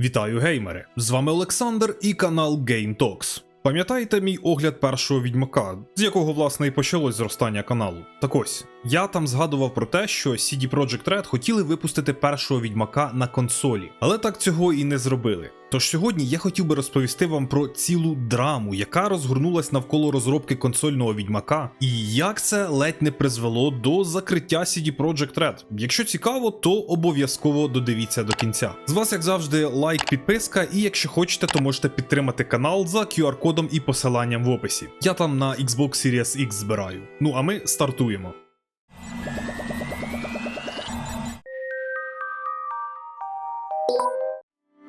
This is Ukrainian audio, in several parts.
Вітаю геймери! З вами Олександр і канал Game Talks. Пам'ятаєте мій огляд першого відьмака, з якого власне і почалось зростання каналу? Так ось, я там згадував про те, що CD Projekt Red хотіли випустити першого відьмака на консолі, але так цього і не зробили. Тож сьогодні я хотів би розповісти вам про цілу драму, яка розгорнулась навколо розробки консольного відьмака, і як це ледь не призвело до закриття CD Projekt Red. Якщо цікаво, то обов'язково додивіться до кінця. З вас, як завжди, лайк, підписка, і якщо хочете, то можете підтримати канал за QR-кодом і посиланням в описі. Я там на Xbox Series X збираю. Ну а ми стартуємо.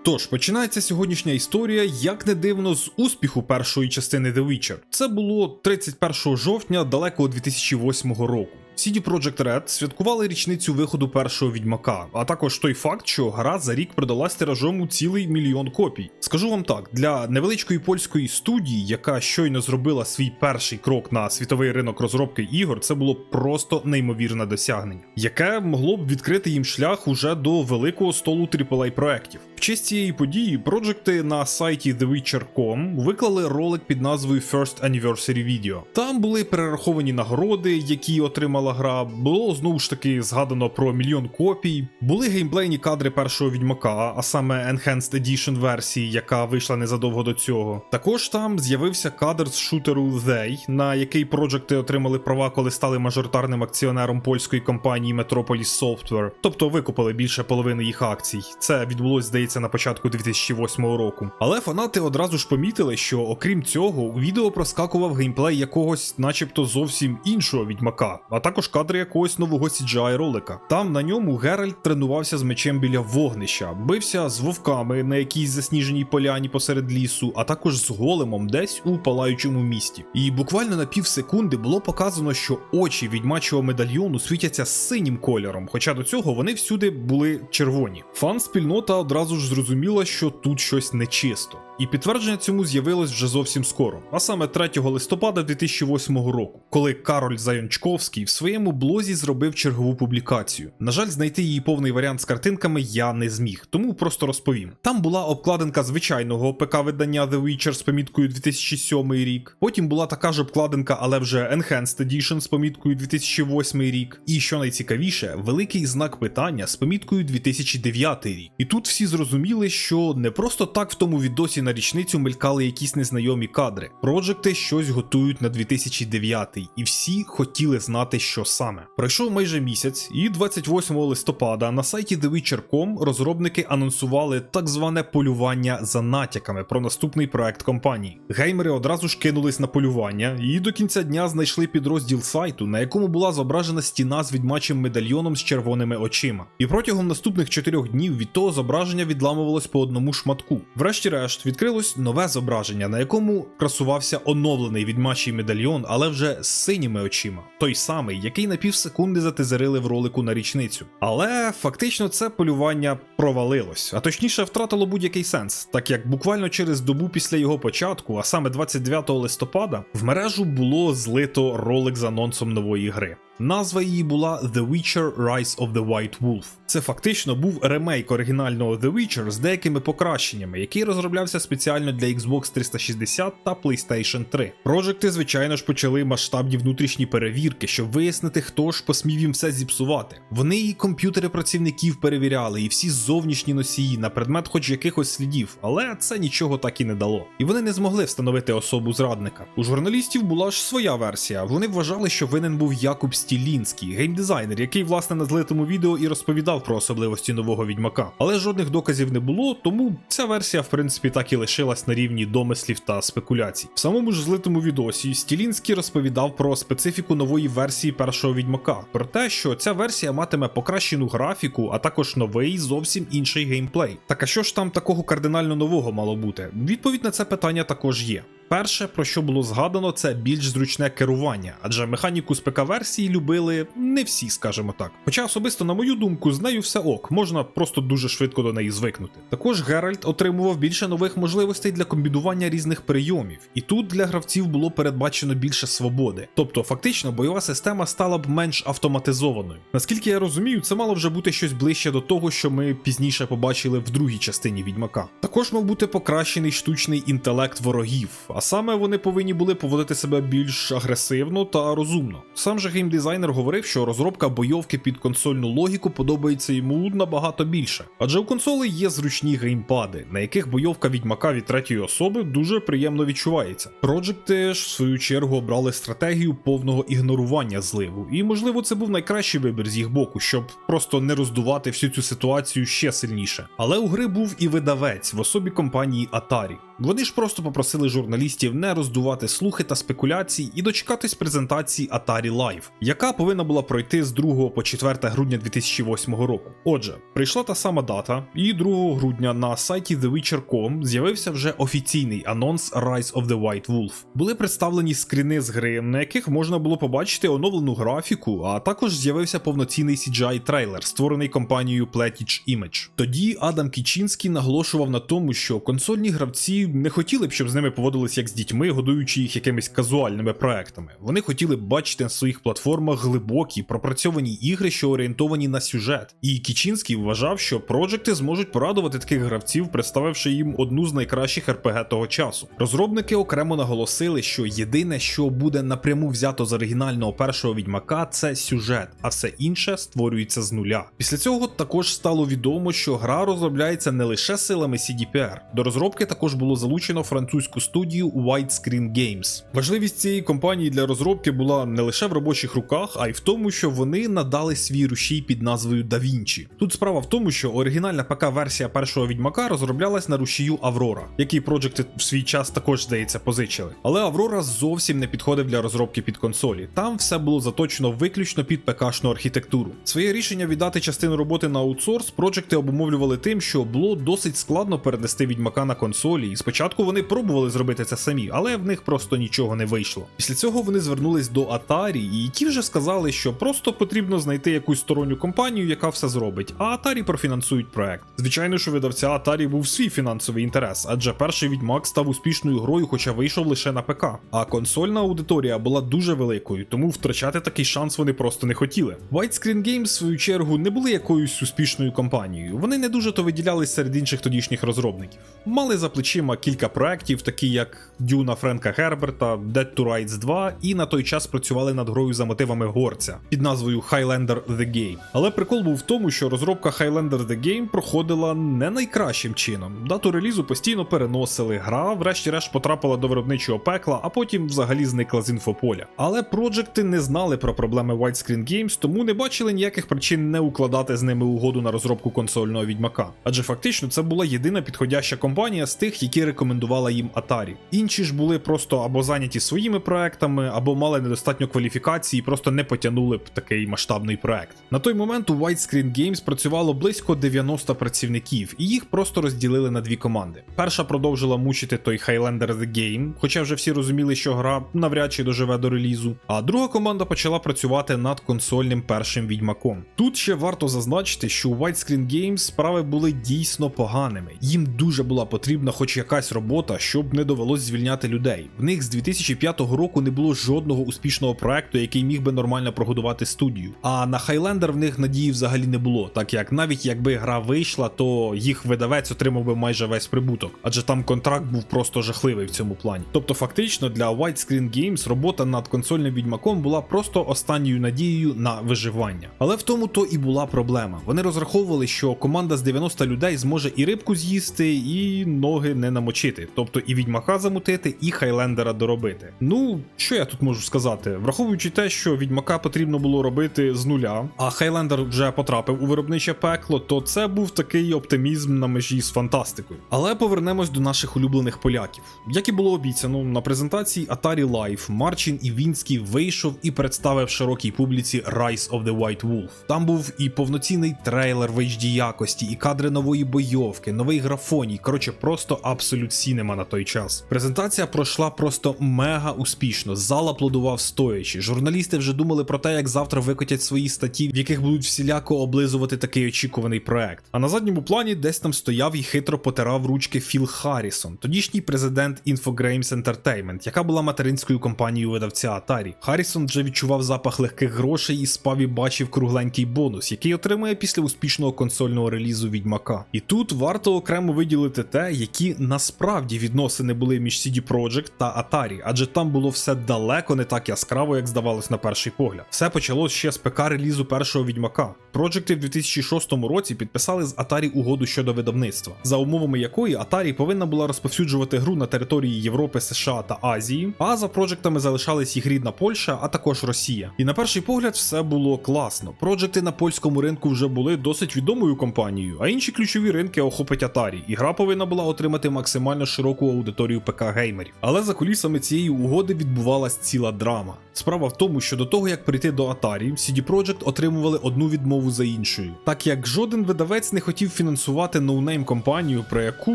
Тож починається сьогоднішня історія, як не дивно, з успіху першої частини The Witcher. Це було 31 жовтня далекого 2008 року. CD Projekt Red святкували річницю виходу першого відьмака, а також той факт, що гра за рік продалась тиражом у цілий мільйон копій. Скажу вам так, для невеличкої польської студії, яка щойно зробила свій перший крок на світовий ринок розробки ігор, це було просто неймовірне досягнення, яке могло б відкрити їм шлях уже до великого столу AAA проєктів. В честь цієї події проджекти на сайті TheWitcher.com виклали ролик під назвою First Anniversary Video. Там були перераховані нагороди, які отримала гра. Було знову ж таки згадано про мільйон копій. Були геймплейні кадри першого відьмака, а саме Enhanced Edition версії, яка вийшла незадовго до цього. Також там з'явився кадр з шутеру They, на який проджекти отримали права, коли стали мажоритарним акціонером польської компанії Metropolis Software, тобто викупили більше половини їх акцій. Це відбулось, здається, на початку 2008 року. Але фанати одразу ж помітили, що окрім цього, у відео проскакував геймплей якогось, начебто, зовсім іншого відьмака, а також кадри якогось нового CGI ролика. Там на ньому Геральт тренувався з мечем біля вогнища, бився з вовками на якійсь засніженій поляні посеред лісу, а також з големом десь у палаючому місті. І буквально на пів секунди було показано, що очі відьмачого медальйону світяться синім кольором, хоча до цього вони всюди були червоні. Фан-спільнота одразу ж зрозуміла, що тут щось нечисто. І підтвердження цьому з'явилось вже зовсім скоро, а саме 3 листопада 2008 року, коли Кароль Зайончковський в своєму блозі зробив чергову публікацію. На жаль, знайти її повний варіант з картинками я не зміг, тому просто розповім. Там була обкладинка звичайного ПК-видання The Witcher з поміткою 2007 рік. Потім була така ж обкладинка, але вже Enhanced Edition з поміткою 2008 рік. І що найцікавіше, великий знак питання з поміткою 2009 рік. І тут всі зрозуміли, що не просто так в тому відосі на річницю мелькали якісь незнайомі кадри. Проджекти щось готують на 2009 і всі хотіли знати, що саме. Пройшов майже місяць, і 28 листопада на сайті TheWitcher.com розробники анонсували так зване полювання за натяками про наступний проект компанії. Геймери одразу ж кинулись на полювання і до кінця дня знайшли підрозділ сайту, на якому була зображена стіна з відьмачим медальйоном з червоними очима. І протягом наступних чотирьох днів від того зображення відламувалось по одному шматку. Врешті-решт відкрилось нове зображення, на якому красувався оновлений відьмачий медальйон, але вже з синіми очима. Той самий, який на півсекунди затизерили в ролику на річницю. Але фактично це полювання провалилось, а точніше втратило будь-який сенс, так як буквально через добу після його початку, а саме 29 листопада, в мережу було злито ролик з анонсом нової гри. Назва її була The Witcher Rise of the White Wolf. Це фактично був ремейк оригінального The Witcher з деякими покращеннями, який розроблявся спеціально для Xbox 360 та PlayStation 3. Прожекти, звичайно ж, почали масштабні внутрішні перевірки, щоб вияснити, хто ж посмів їм все зіпсувати. Вони і комп'ютери працівників перевіряли, і всі зовнішні носії на предмет хоч якихось слідів, але це нічого так і не дало. І вони не змогли встановити особу зрадника. У журналістів була ж своя версія. Вони вважали, що винен був Якуб Стілінський, геймдизайнер, який власне на злитому відео і розповідав про особливості нового відьмака. Але жодних доказів не було, тому ця версія, в принципі, так і лишилась на рівні домислів та спекуляцій. В самому ж злитому відосі Стілінський розповідав про специфіку нової версії першого відьмака, про те, що ця версія матиме покращену графіку, а також новий зовсім інший геймплей. Так а що ж там такого кардинально нового мало бути? Відповідь на це питання також є. Перше, про що було згадано, це більш зручне керування, адже механіку з ПК-версії любили не всі, скажімо так. Хоча особисто, на мою думку, з нею все ок, можна просто дуже швидко до неї звикнути. Також Геральт отримував більше нових можливостей для комбінування різних прийомів, і тут для гравців було передбачено більше свободи. Тобто, фактично, бойова система стала б менш автоматизованою. Наскільки я розумію, це мало вже бути щось ближче до того, що ми пізніше побачили в другій частині відьмака. Також мав бути покращений штучний інтелект ворогів, а саме вони повинні були поводити себе більш агресивно та розумно. Сам же геймдизайнер говорив, що розробка бойовки під консольну логіку подобається йому набагато більше, адже у консолей є зручні геймпади, на яких бойовка відьмака від третьої особи дуже приємно відчувається. Проджекти ж в свою чергу обрали стратегію повного ігнорування зливу, і можливо це був найкращий вибір з їх боку, щоб просто не роздувати всю цю ситуацію ще сильніше. Але у гри був і видавець в особі компанії Atari. Вони ж просто попросили журналістів не роздувати слухи та спекуляції і дочекатись презентації Atari Live, яка повинна була пройти з 2 по 4 грудня 2008 року. Отже, прийшла та сама дата, і 2 грудня на сайті TheWitcher.com з'явився вже офіційний анонс Rise of the White Wolf. Були представлені скріни з гри, на яких можна було побачити оновлену графіку, а також з'явився повноцінний CGI трейлер, створений компанією Platige Image. Тоді Адам Кічінський наголошував на тому, що консольні гравці не хотіли б, щоб з ними поводились як з дітьми, годуючи їх якимись казуальними проектами. Вони хотіли бачити на своїх платформах глибокі, пропрацьовані ігри, що орієнтовані на сюжет. І Кічінський вважав, що проджекти зможуть порадувати таких гравців, представивши їм одну з найкращих РПГ того часу. Розробники окремо наголосили, що єдине, що буде напряму взято з оригінального першого відьмака, це сюжет, а все інше створюється з нуля. Після цього також стало відомо, що гра розробляється не лише силами CDPR. До розробки також було залучено французьку студію Widescreen Games. Важливість цієї компанії для розробки була не лише в робочих руках, а й в тому, що вони надали свій рушій під назвою DaVinci. Тут справа в тому, що оригінальна ПК-версія першого відьмака розроблялась на рушію Аврора, який проджекти в свій час також здається позичили. Але Аврора зовсім не підходив для розробки під консолі. Там все було заточено виключно під ПК-шну архітектуру. Своє рішення віддати частину роботи на аутсорс проджекти обумовлювали тим, що було досить складно перенести відьмака на консолі, і спочатку вони пробували зробити це самі, але в них просто нічого не вийшло. Після цього вони звернулись до Atari, і ті вже сказали, що просто потрібно знайти якусь сторонню компанію, яка все зробить, а Atari профінансують проект. Звичайно, що видавця Atari був свій фінансовий інтерес, адже перший відьмак став успішною грою, хоча вийшов лише на ПК. А консольна аудиторія була дуже великою, тому втрачати такий шанс вони просто не хотіли. Widescreen Games, в свою чергу, не були якоюсь успішною компанією. Вони не дуже то виділялись серед інших тодішніх розробників. Мали за плечима кілька проєктів, такі як Дюна Френка Герберта, Dead to Rights 2, і на той час працювали над грою за мотивами горця під назвою Highlander The Game. Але прикол був в тому, що розробка Highlander The Game проходила не найкращим чином. Дату релізу постійно переносили, гра, врешті-решт, потрапила до виробничого пекла, а потім взагалі зникла з інфополя. Але проджекти не знали про проблеми Widescreen Games, тому не бачили ніяких причин не укладати з ними угоду на розробку консольного відьмака. Адже фактично це була єдина підходяща компанія з тих, які рекомендувала їм Atari. Інші ж були просто або зайняті своїми проектами, або мали недостатньо кваліфікації, і просто не потягнули б такий масштабний проект. На той момент у Widescreen Games працювало близько 90 працівників, і їх просто розділили на дві команди. Перша продовжила мучити той Highlander The Game, хоча вже всі розуміли, що гра навряд чи доживе до релізу. А друга команда почала працювати над консольним першим відьмаком. Тут ще варто зазначити, що у Widescreen Games справи були дійсно поганими. Їм дуже була потрібна хоч якась робота, щоб не довелось звільняти людей. В них з 2005 року не було жодного успішного проекту, який міг би нормально прогодувати студію. А на Highlander в них надії взагалі не було, так як навіть якби гра вийшла, то їх видавець отримав би майже весь прибуток, адже там контракт був просто жахливий в цьому плані. Тобто, фактично для Widescreen Games робота над консольним відьмаком була просто останньою надією на виживання. Але в тому то і була проблема. Вони розраховували, що команда з 90 людей зможе і рибку з'їсти, і ноги не намочити, тобто і відьмака замутити, і хайлендера доробити. Ну, що я тут можу сказати? Враховуючи те, що відьмака потрібно було робити з нуля, а хайлендер вже потрапив у виробниче пекло, то це був такий оптимізм на межі з фантастикою. Але повернемось до наших улюблених поляків. Як і було обіцяно, на презентації Atari Live Марчин Івінський вийшов і представив широкій публіці Rise of the White Wolf. Там був і повноцінний трейлер в HD якості, і кадри нової бойовки, новий графоній. Коротше, просто абсолют сінема на той час. Презентація пройшла просто мега успішно. Зал аплодував стоячи. Журналісти вже думали про те, як завтра викотять свої статті, в яких будуть всіляко облизувати такий очікуваний проект. А на задньому плані десь там стояв і хитро потирав ручки Філ Харрісон, тодішній президент Infogrames Entertainment, яка була материнською компанією видавця Atari. Харрісон вже відчував запах легких грошей і спав і бачив кругленький бонус, який отримує після успішного консольного релізу Відьмака. І тут варто окремо виділити те, які насправді відносини були між CD Projekt та Atari, адже там було все далеко не так яскраво, як здавалось на перший погляд. Все почалось ще з ПК релізу першого відьмака. Проджекти в 2006 році підписали з Atari угоду щодо видавництва, за умовами якої Atari повинна була розповсюджувати гру на території Європи, США та Азії, а за проджектами залишались їх рідна Польща, а також Росія. І на перший погляд все було класно. Проджекти на польському ринку вже були досить відомою компанією, а інші ключові ринки охопить Atari, і гра повинна була отримати максимально широку аудиторію ПК геймерів. Але за кулісами цієї угоди відбувалась ціла драма. Справа в тому, що до того як прийти до Atari, CD Projekt отримували одну відмову за іншою, так як жоден видавець не хотів фінансувати ноунейм компанію, про яку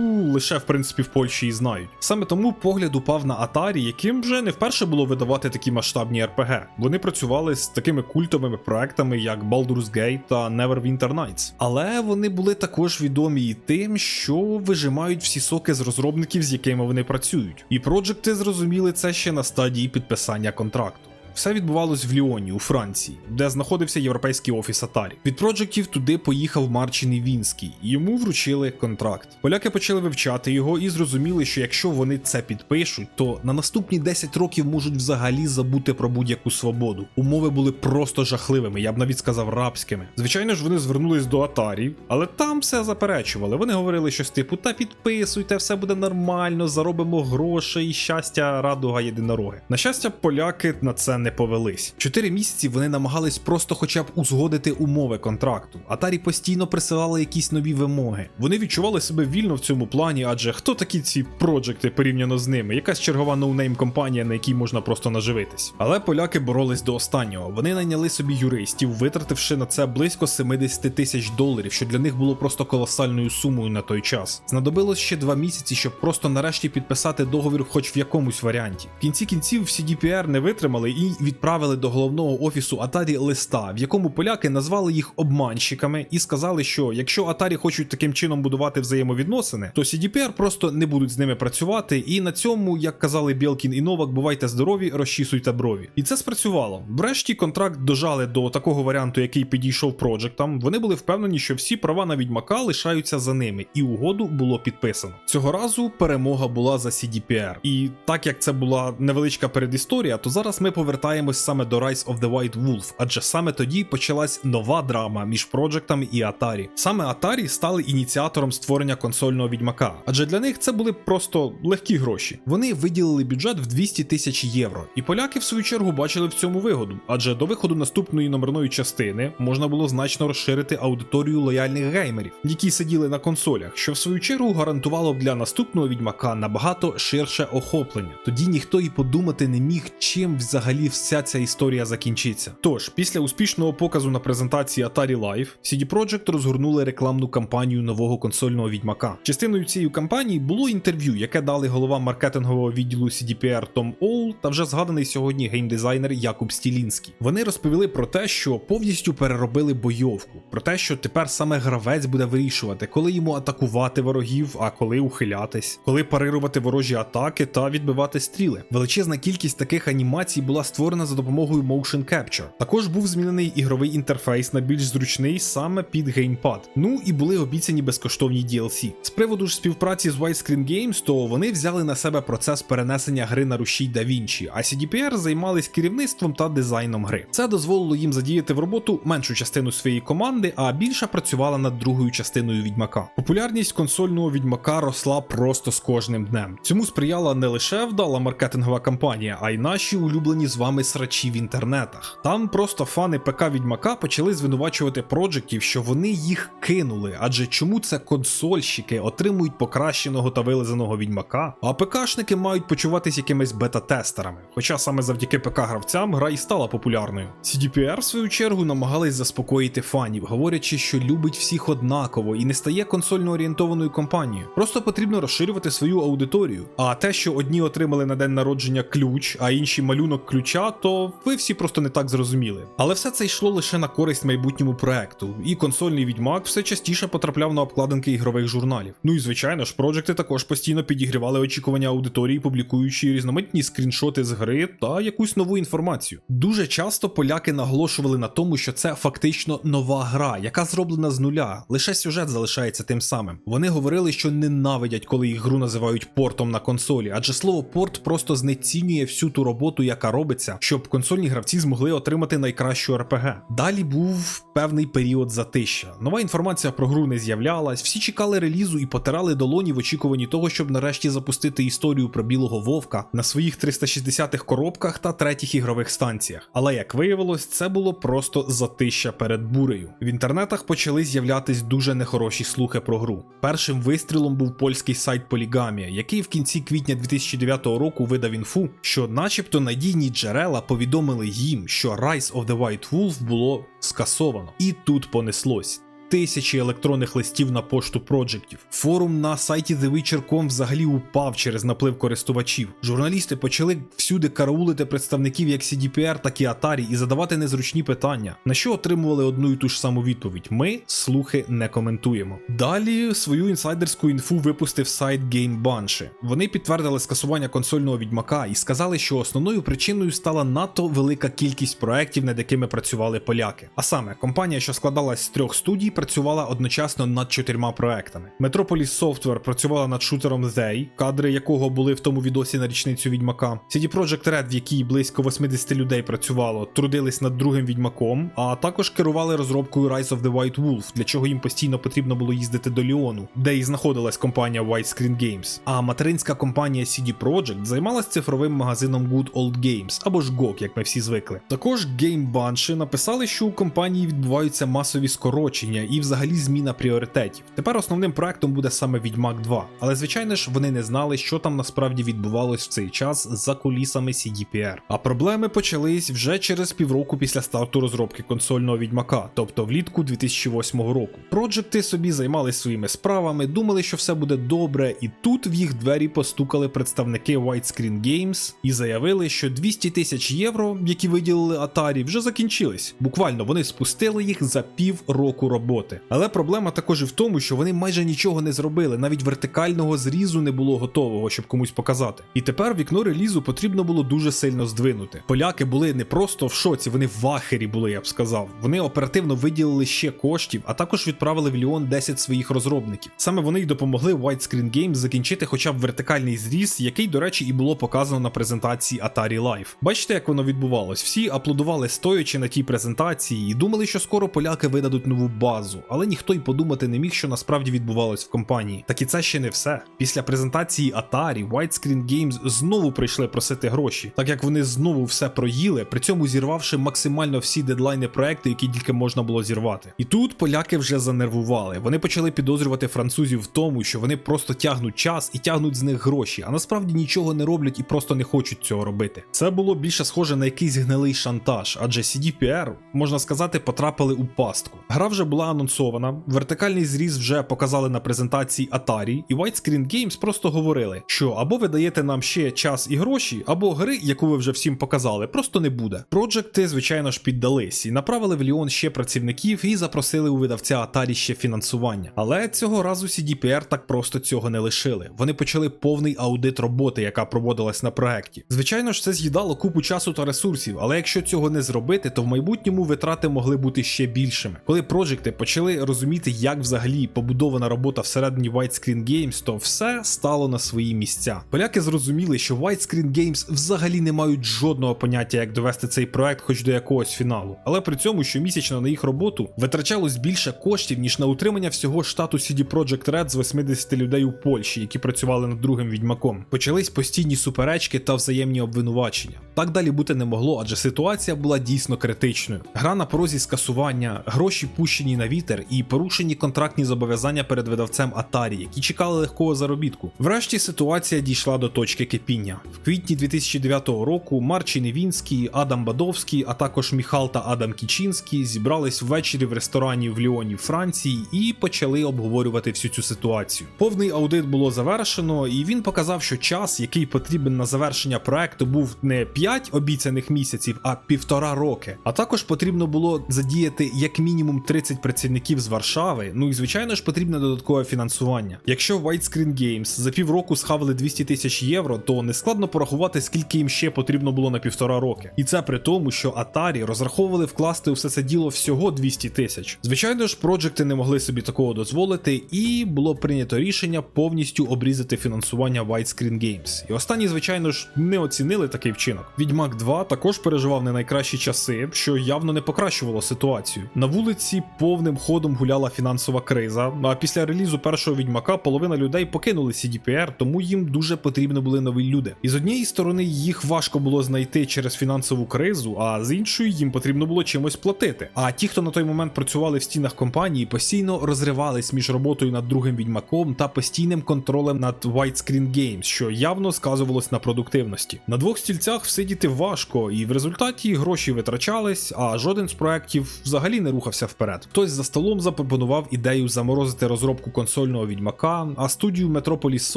лише в принципі в Польщі і знають. Саме тому погляд упав на Atari, яким вже не вперше було видавати такі масштабні RPG. Вони працювали з такими культовими проектами, як Baldur's Gate та Neverwinter Nights. Але вони були також відомі і тим, що вижимають всі соки з розробників, з якими вони працюють. І проджекти зрозуміли це ще на стадії підписання контракту. Все відбувалось в Ліоні, у Франції, де знаходився європейський офіс Atari. Від проджектів туди поїхав Марчин Івінський, і йому вручили контракт. Поляки почали вивчати його і зрозуміли, що якщо вони це підпишуть, то на наступні 10 років можуть взагалі забути про будь-яку свободу. Умови були просто жахливими, я б навіть сказав рабськими. Звичайно ж, вони звернулись до Atari, але там все заперечували. Вони говорили щось типу: та підписуйте, все буде нормально, заробимо грошей, щастя, радуга єдинороги. На щастя, поляки на це не повелись. Чотири місяці вони намагались просто хоча б узгодити умови контракту. Atari постійно присилали якісь нові вимоги. Вони відчували себе вільно в цьому плані, адже хто такі ці проджекти порівняно з ними? Якась чергова ноунейм компанія, на якій можна просто наживитись. Але поляки боролись до останнього. Вони найняли собі юристів, витративши на це близько 70 тисяч доларів, що для них було просто колосальною сумою на той час. Знадобилось ще два місяці, щоб просто нарешті підписати договір, хоч в якомусь варіанті. В кінці кінців всі DPR не витримали і відправили до головного офісу Atari листа, в якому поляки назвали їх обманщиками і сказали, що якщо Atari хочуть таким чином будувати взаємовідносини, то CDPR просто не будуть з ними працювати. І на цьому, як казали Білкін і Новак, бувайте здорові, розчісуйте брові. І це спрацювало. Врешті контракт дожали до такого варіанту, який підійшов проджектам. Вони були впевнені, що всі права на відьмака лишаються за ними, і угоду було підписано. Цього разу перемога була за CDPR. І так як це була невеличка передісторія, то зараз ми повертаємось саме до Rise of the White Wolf, адже саме тоді почалась нова драма між проджектами і Atari. Саме Atari стали ініціатором створення консольного відьмака, адже для них це були просто легкі гроші. Вони виділили бюджет в 200 тисяч євро, і поляки в свою чергу бачили в цьому вигоду, адже до виходу наступної номерної частини можна було значно розширити аудиторію лояльних геймерів, які сиділи на консолях, що в свою чергу гарантувало б для наступного відьмака набагато ширше охоплення. Тоді ніхто і подумати не міг, чим взагалі вся ця історія закінчиться. Тож, після успішного показу на презентації Atari Live, CD Projekt розгорнули рекламну кампанію нового консольного відьмака. Частиною цієї кампанії було інтерв'ю, яке дали голова маркетингового відділу CDPR Том Оул та вже згаданий сьогодні геймдизайнер Якуб Стілінський. Вони розповіли про те, що повністю переробили бойовку, про те, що тепер саме гравець буде вирішувати, коли йому атакувати ворогів, а коли ухилятись, коли парирувати ворожі атаки та відбивати стріли. Величезна кількість таких анімацій була створена за допомогою Motion Capture. Також був змінений ігровий інтерфейс на більш зручний саме під геймпад. Ну і були обіцяні безкоштовні DLC. З приводу ж співпраці з Widescreen Games, то вони взяли на себе процес перенесення гри на рушій DaVinci, а CDPR займались керівництвом та дизайном гри. Це дозволило їм задіяти в роботу меншу частину своєї команди, а більша працювала над другою частиною відьмака. Популярність консольного відьмака росла просто з кожним днем. Цьому сприяла не лише вдала маркетингова кампанія, а й наші улюблені з вами вами срачі в інтернетах. Там просто фани ПК Відьмака почали звинувачувати проджектів, що вони їх кинули. Адже чому це консольщики отримують покращеного та вилизаного відьмака, а ПКшники мають почуватись якимись бета-тестерами. Хоча саме завдяки ПК-гравцям гра і стала популярною. CDPR, в свою чергу, намагались заспокоїти фанів, говорячи, що любить всіх однаково і не стає консольно орієнтованою компанією. Просто потрібно розширювати свою аудиторію. А те, що одні отримали на день народження ключ, а інші малюнок ключа, то ви всі просто не так зрозуміли. Але все це йшло лише на користь майбутньому проекту, і консольний відьмак все частіше потрапляв на обкладинки ігрових журналів. Ну і звичайно ж, проджекти також постійно підігрівали очікування аудиторії, публікуючи різноманітні скріншоти з гри та якусь нову інформацію. Дуже часто поляки наголошували на тому, що це фактично нова гра, яка зроблена з нуля. Лише сюжет залишається тим самим. Вони говорили, що ненавидять, коли їх гру називають портом на консолі, адже слово порт просто знецінює всю ту роботу, яка робиться, щоб консольні гравці змогли отримати найкращу РПГ. Далі був певний період затища. Нова інформація про гру не з'являлась, всі чекали релізу і потирали долоні в очікуванні того, щоб нарешті запустити історію про білого вовка на своїх 360-х коробках та третіх ігрових станціях. Але як виявилось, це було просто затища перед бурею. В інтернетах почали з'являтись дуже нехороші слухи про гру. Першим вистрілом був польський сайт Полігамія, який в кінці квітня 2009 року видав інфу, що, начебто, надійні джерела повідомили їм, що Rise of the White Wolf було скасовано. І тут понеслось. Тисячі електронних листів на пошту проджектів. Форум на сайті TheWitcher.com взагалі упав через наплив користувачів. Журналісти почали всюди караулити представників як CDPR, так і Atari і задавати незручні питання, на що отримували одну і ту ж саму відповідь: ми слухи не коментуємо. Далі свою інсайдерську інфу випустив сайт Game Banshee. Вони підтвердили скасування консольного відьмака і сказали, що основною причиною стала надто велика кількість проєктів, над якими працювали поляки. А саме компанія, що складалась з трьох студій, працювала одночасно над чотирма проектами. Metropolis Software працювала над шутером They, кадри якого були в тому відосі на річницю відьмака. CD Projekt Red, в якій близько 80 людей працювало, трудились над другим відьмаком, а також керували розробкою Rise of the White Wolf, для чого їм постійно потрібно було їздити до Ліону, де і знаходилась компанія Widescreen Games. А материнська компанія CD Projekt займалась цифровим магазином Good Old Games або ж GOG, як ми всі звикли. Також Game Banshee написали, що у компанії відбуваються масові скорочення і взагалі зміна пріоритетів. Тепер основним проектом буде саме Відьмак 2. Але звичайно ж вони не знали, що там насправді відбувалось в цей час за кулісами CDPR. А проблеми почались вже через півроку після старту розробки консольного відьмака, тобто влітку 2008 року. Проджекти собі займалися своїми справами, думали, що все буде добре, і тут в їх двері постукали представники Widescreen Games і заявили, що 200 тисяч євро, які виділили Atari, вже закінчились. Буквально вони спустили їх за пів року роботи. Але проблема також і в тому, що вони майже нічого не зробили, навіть вертикального зрізу не було готового, щоб комусь показати. І тепер вікно релізу потрібно було дуже сильно здвинути. Поляки були не просто в шоці, вони в ахері були, я б сказав. Вони оперативно виділили ще коштів, а також відправили в Ліон 10 своїх розробників. Саме вони й допомогли Widescreen Games закінчити хоча б вертикальний зріз, який, до речі, і було показано на презентації Atari Live. Бачите, як воно відбувалось? Всі аплодували стоячи на тій презентації і думали, що скоро поляки видадуть нову базу, але ніхто й подумати не міг, що насправді відбувалось в компанії. Так і це ще не все. Після презентації Atari, Widescreen Games знову прийшли просити гроші, так як вони знову все проїли, при цьому зірвавши максимально всі дедлайни проекту, які тільки можна було зірвати. І тут поляки вже занервували. Вони почали підозрювати французів в тому, що вони просто тягнуть час і тягнуть з них гроші, а насправді нічого не роблять і просто не хочуть цього робити. Це було більше схоже на якийсь гнилий шантаж, адже CDPR, можна сказати, потрапили у пастку. Гра вже була анонсована, вертикальний зріз вже показали на презентації Atari, і Widescreen Games просто говорили, що або ви даєте нам ще час і гроші, або гри, яку ви вже всім показали, просто не буде. Проджекти, звичайно ж, піддались і направили в Ліон ще працівників і запросили у видавця Atari ще фінансування. Але цього разу CDPR так просто цього не лишили. Вони почали повний аудит роботи, яка проводилась на проекті. Звичайно ж, це з'їдало купу часу та ресурсів, але якщо цього не зробити, то в майбутньому витрати могли бути ще більшими. Коли проджекти почали розуміти, як взагалі побудована робота всередині Widescreen Games, то все стало на свої місця. Поляки зрозуміли, що Widescreen Games взагалі не мають жодного поняття, як довести цей проект хоч до якогось фіналу. Але при цьому щомісячно на їх роботу витрачалось більше коштів, ніж на утримання всього штату CD Projekt Red з 80 людей у Польщі, які працювали над другим відьмаком. Почались постійні суперечки та взаємні обвинувачення. Так далі бути не могло, адже ситуація була дійсно критичною. Гра на порозі скасування, гроші пущені на вітер і порушені контрактні зобов'язання перед видавцем Atari, які чекали легкого заробітку. Врешті ситуація дійшла до точки кипіння. В квітні 2009 року Марчі Невінський, Адам Бадовський, а також Міхал та Адам Кічинський зібрались ввечері в ресторані в Ліоні, Франції, і почали обговорювати всю цю ситуацію. Повний аудит було завершено, і він показав, що час, який потрібен на завершення проекту, був не 5 обіцяних місяців, а півтора роки. А також потрібно було задіяти як мінімум 30 працівників з Варшави. Ну і звичайно ж потрібне додаткове фінансування. Якщо Widescreen Games за півроку схавали 200 тисяч євро, то не складно порахувати, скільки їм ще потрібно було на півтора роки. І це при тому, що Atari розраховували вкласти у все це діло всього 200 тисяч. Звичайно ж, проджекти не могли собі такого дозволити, і було прийнято рішення повністю обрізати фінансування Widescreen Games. І останні, звичайно ж, не оцінили такий вчинок. Відьмак 2 також переживав не найкращі часи, що явно не покращувало ситуацію. На вулиці повним ходом гуляла фінансова криза. А після релізу першого відьмака половина людей покинули CDPR, тому їм дуже потрібні були нові люди. І з однієї сторони їх важко було знайти через фінансову кризу, а з іншої їм потрібно було чимось платити. А ті, хто на той момент працювали в стінах компанії, постійно розривались між роботою над другим відьмаком та постійним контролем над Widescreen Games, що явно сказувалось на продуктивності. На двох стільцях всидіти важко, і в результаті гроші витрачались, а жоден з проєктів взагалі не рухався вперед. Хтось за столом запропонував ідею заморозити розробку консольного відьмака, а студію Metropolis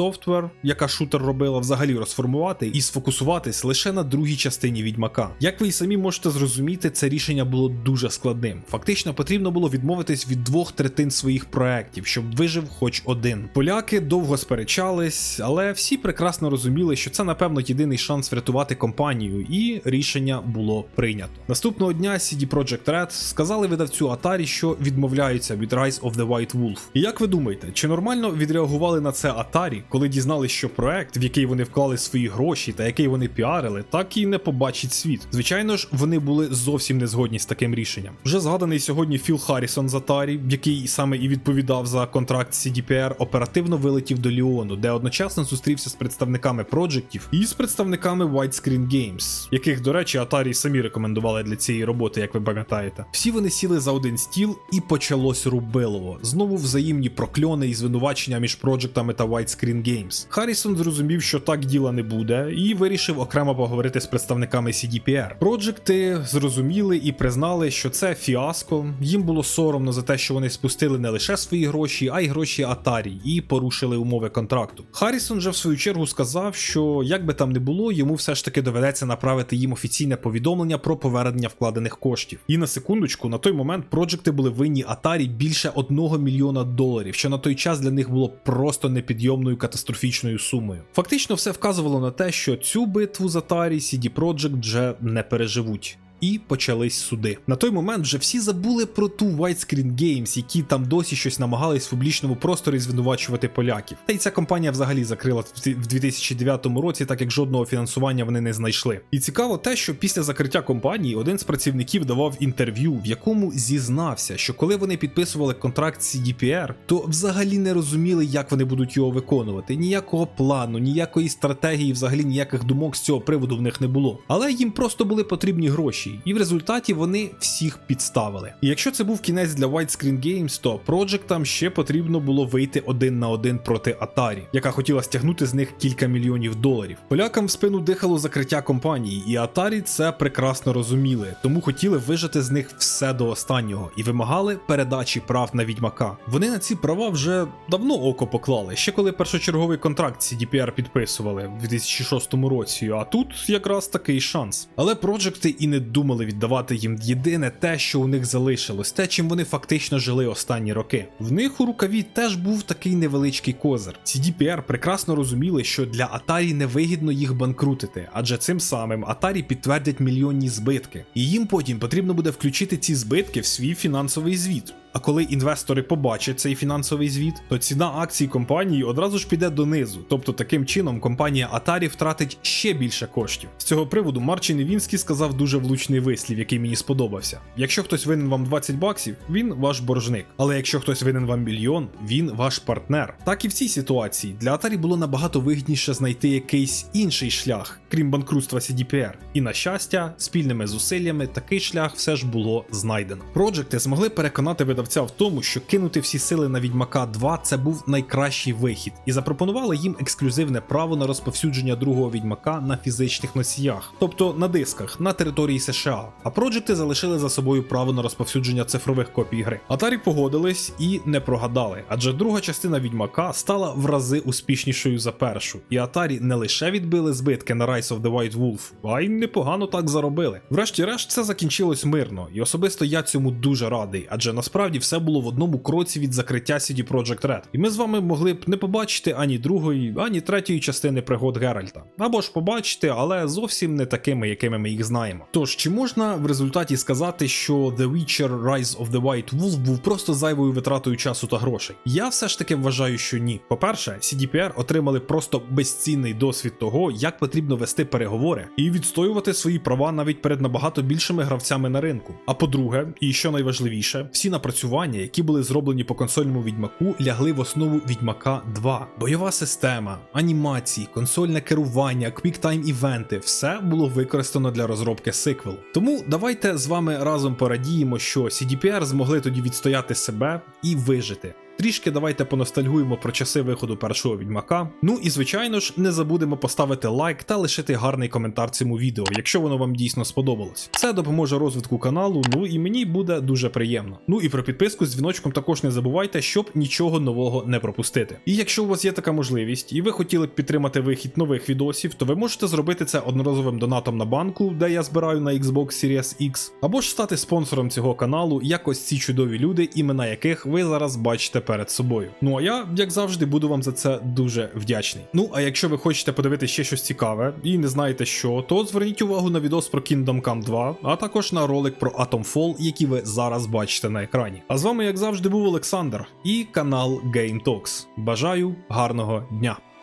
Software, яка шутер робила, взагалі розформувати і сфокусуватись лише на другій частині відьмака. Як ви і самі можете зрозуміти, це рішення було дуже складним. Фактично потрібно було відмовитись від двох третин своїх проєктів, щоб вижив хоч один. Поляки довго сперечались, але всі прекрасно розуміли, що це напевно єдиний шанс врятувати компанію, і рішення було прийнято. Наступного дня CD Projekt Red сказали видавцю Atari, що відмовляються від Rise of the White Wolf. І як ви думаєте, чи нормально відреагували на це Atari, коли дізналися, що проект, в який вони вклали свої гроші та який вони піарили, так і не побачить світ? Звичайно ж, вони були зовсім не згодні з таким рішенням. Вже згаданий сьогодні Філ Харрісон з Atari, який саме і відповідав за контракт CDPR, оперативно вилетів до Ліону, де одночасно зустрівся з представниками проджектів і з представниками Widescreen Games, яких, до речі, Atari самі рекомендували для цієї роботи, як ви пам'ятаєте. Всі вони сіли за один стіл і почалось рубилово. Знову взаємні прокльони і звинувачення між проджектами та Widescreen Games. Харрісон зрозумів, що так діла не буде, і вирішив окремо поговорити з представниками CDPR. Проджекти зрозуміли і признали, що це фіаско. Їм було соромно за те, що вони спустили не лише свої гроші, а й гроші Atari і порушили умови контракту. Харрісон же в свою чергу сказав, що як би там не було, йому все ж таки доведеться направити їм офіційне повідомлення про повернення вкладених коштів. І на секундочку, на той момент проджекти були винні Atari більше 1 мільйона доларів, що на той час для них було просто непідйомною катастрофічною сумою. Фактично, все вказувало на те, що цю битву з Atari CD Projekt вже не переживуть. І почались суди. На той момент вже всі забули про ту Widescreen Games, які там досі щось намагались в публічному просторі звинувачувати поляків. Та й ця компанія взагалі закрила в 2009 році, так як жодного фінансування вони не знайшли. І цікаво те, що після закриття компанії один з працівників давав інтерв'ю, в якому зізнався, що коли вони підписували контракт з CDPR, то взагалі не розуміли, як вони будуть його виконувати. Ніякого плану, ніякої стратегії, взагалі ніяких думок з цього приводу в них не було. Але їм просто були потрібні гроші, і в результаті вони всіх підставили. І якщо це був кінець для Widescreen Games, то проджектам ще потрібно було вийти один на один проти Atari, яка хотіла стягнути з них кілька мільйонів доларів. Полякам в спину дихало закриття компанії, і Atari це прекрасно розуміли, тому хотіли вижити з них все до останнього і вимагали передачі прав на відьмака. Вони на ці права вже давно око поклали, ще коли першочерговий контракт CDPR підписували в 2006 році. А тут якраз такий шанс. Але проджекти і не думали віддавати їм єдине те, що у них залишилось, те, чим вони фактично жили останні роки. В них у рукаві теж був такий невеличкий козир. CDPR прекрасно розуміли, що для Atari невигідно їх банкрутити, адже цим самим Atari підтвердять мільйонні збитки, і їм потім потрібно буде включити ці збитки в свій фінансовий звіт. А коли інвестори побачать цей фінансовий звіт, то ціна акцій компанії одразу ж піде донизу. Тобто таким чином компанія Atari втратить ще більше коштів. З цього приводу Марчин Івінський сказав дуже влучний вислів, який мені сподобався. Якщо хтось винен вам 20 баксів, він ваш боржник. Але якщо хтось винен вам мільйон, він ваш партнер. Так і в цій ситуації для Atari було набагато вигідніше знайти якийсь інший шлях, крім банкрутства CDPR. І на щастя, спільними зусиллями такий шлях все ж було знайдено. Проджекти змогли переконати видавця в тому, що кинути всі сили на Відьмака 2 це був найкращий вихід, і запропонували їм ексклюзивне право на розповсюдження другого відьмака на фізичних носіях, тобто на дисках на території США. А проджекти залишили за собою право на розповсюдження цифрових копій гри. Atari погодились і не прогадали, адже друга частина відьмака стала в рази успішнішою за першу, і Atari не лише відбили збитки на Rise of the White Wolf, а й непогано так заробили. Врешті-решт, це закінчилось мирно, і особисто я цьому дуже радий, адже насправді все було в одному кроці від закриття CD Projekt Red. І ми з вами могли б не побачити ані другої, ані третьої частини пригод Геральта. Або ж побачити, але зовсім не такими, якими ми їх знаємо. Тож, чи можна в результаті сказати, що The Witcher Rise of the White Wolf був просто зайвою витратою часу та грошей? Я все ж таки вважаю, що ні. По-перше, CDPR отримали просто безцінний досвід того, як потрібно вести переговори і відстоювати свої права навіть перед набагато більшими гравцями на ринку. А по-друге, і що найважливіше, всі напрацювання, які були зроблені по консольному відьмаку, лягли в основу відьмака 2. Бойова система, анімації, консольне керування, квіктайм івенти все було використано для розробки сиквелу. Тому давайте з вами разом порадіємо, що CDPR змогли тоді відстояти себе і вижити. Трішки давайте поностальгуємо про часи виходу першого відьмака. Ну і звичайно ж, не забудемо поставити лайк та лишити гарний коментар цьому відео, якщо воно вам дійсно сподобалось. Це допоможе розвитку каналу, ну і мені буде дуже приємно. Ну і про підписку з дзвіночком також не забувайте, щоб нічого нового не пропустити. І якщо у вас є така можливість, і ви хотіли б підтримати вихід нових відосів, то ви можете зробити це одноразовим донатом на банку, де я збираю на Xbox Series X, або ж стати спонсором цього каналу, як ось ці чудові люди, імена яких ви зараз бачите перед собою. Ну а я, як завжди, буду вам за це дуже вдячний. Ну а якщо ви хочете подивитися ще щось цікаве і не знаєте що, то зверніть увагу на відос про Kingdom Come 2, а також на ролик про Atomfall, який ви зараз бачите на екрані. А з вами, як завжди, був Олександр і канал Game Talks. Бажаю гарного дня!